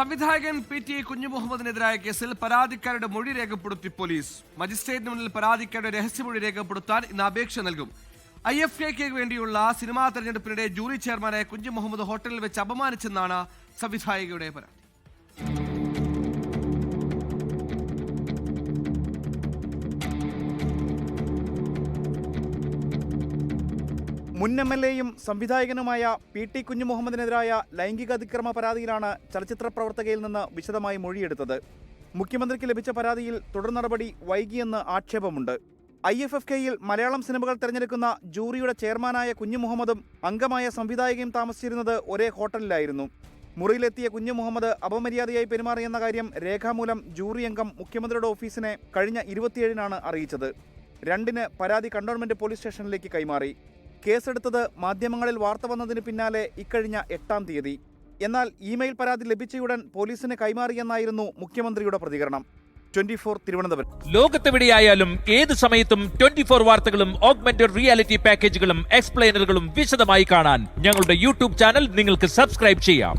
സംവിധായകൻ P T കുഞ്ഞുമുഹമ്മദിനെതിരായ കേസിൽ പരാതിക്കാരുടെ മൊഴി രേഖപ്പെടുത്തി പോലീസ്. മജിസ്ട്രേറ്റിന് മുന്നിൽ പരാതിക്കാരുടെ രഹസ്യമൊഴി രേഖപ്പെടുത്താൻ ഇന്ന് അപേക്ഷ നൽകും. ഐ എഫ് എക്ക് വേണ്ടിയുള്ള സിനിമാ തെരഞ്ഞെടുപ്പിനിടെ ജൂറി ചെയർമാനായ കുഞ്ഞു മുഹമ്മദ് ഹോട്ടലിൽ വെച്ച് അപമാനിച്ചെന്നാണ് സംവിധായകയുടെ പരാതി. മുൻ എം എൽ എയും സംവിധായകനുമായ പി ടി കുഞ്ഞുമുഹമ്മദിനെതിരായ ലൈംഗിക അതിക്രമ പരാതിയിലാണ് ചലച്ചിത്ര പ്രവർത്തകയിൽ നിന്ന് വിശദമായി മൊഴിയെടുത്തത്. മുഖ്യമന്ത്രിക്ക് ലഭിച്ച പരാതിയിൽ തുടർ നടപടി വൈകിയെന്ന് ആക്ഷേപമുണ്ട്. ഐ എഫ് എഫ് കെയിൽ മലയാളം സിനിമകൾ തിരഞ്ഞെടുക്കുന്ന ജൂറിയുടെ ചെയർമാനായ കുഞ്ഞുമുഹമ്മദും അംഗമായ സംവിധായകയും താമസിച്ചിരുന്നത് ഒരേ ഹോട്ടലിലായിരുന്നു. മുറിയിലെത്തിയ കുഞ്ഞു മുഹമ്മദ് അപമര്യാദയായി പെരുമാറിയെന്ന കാര്യം രേഖാമൂലം ജൂറി അംഗം മുഖ്യമന്ത്രിയുടെ ഓഫീസിനെ കഴിഞ്ഞ ഇരുപത്തിയേഴിനാണ് അറിയിച്ചത്. രണ്ടിന് പരാതി കണ്ടോൺമെന്റ് പോലീസ് സ്റ്റേഷനിലേക്ക് കൈമാറി. കേസെടുത്തത് മാധ്യമങ്ങളിൽ വാർത്ത വന്നതിന് പിന്നാലെ ഇക്കഴിഞ്ഞ എട്ടാം തീയതി. എന്നാൽ ഇമെയിൽ പരാതി ലഭിച്ചയുടൻ പോലീസിന് കൈമാറിയെന്നായിരുന്നു മുഖ്യമന്ത്രിയുടെ പ്രതികരണം. Twenty four Thiruvananthapuram. ലോകത്തെവിടെയായാലും ഏത് സമയത്തും ട്വന്റി ഫോർ വാർത്തകളും ഓഗ്മെന്റഡ് റിയാലിറ്റി പാക്കേജുകളും എക്സ്പ്ലെയിനറുകളും വിശദമായി കാണാൻ ഞങ്ങളുടെ യൂട്യൂബ് ചാനൽ നിങ്ങൾക്ക് സബ്സ്ക്രൈബ് ചെയ്യാം.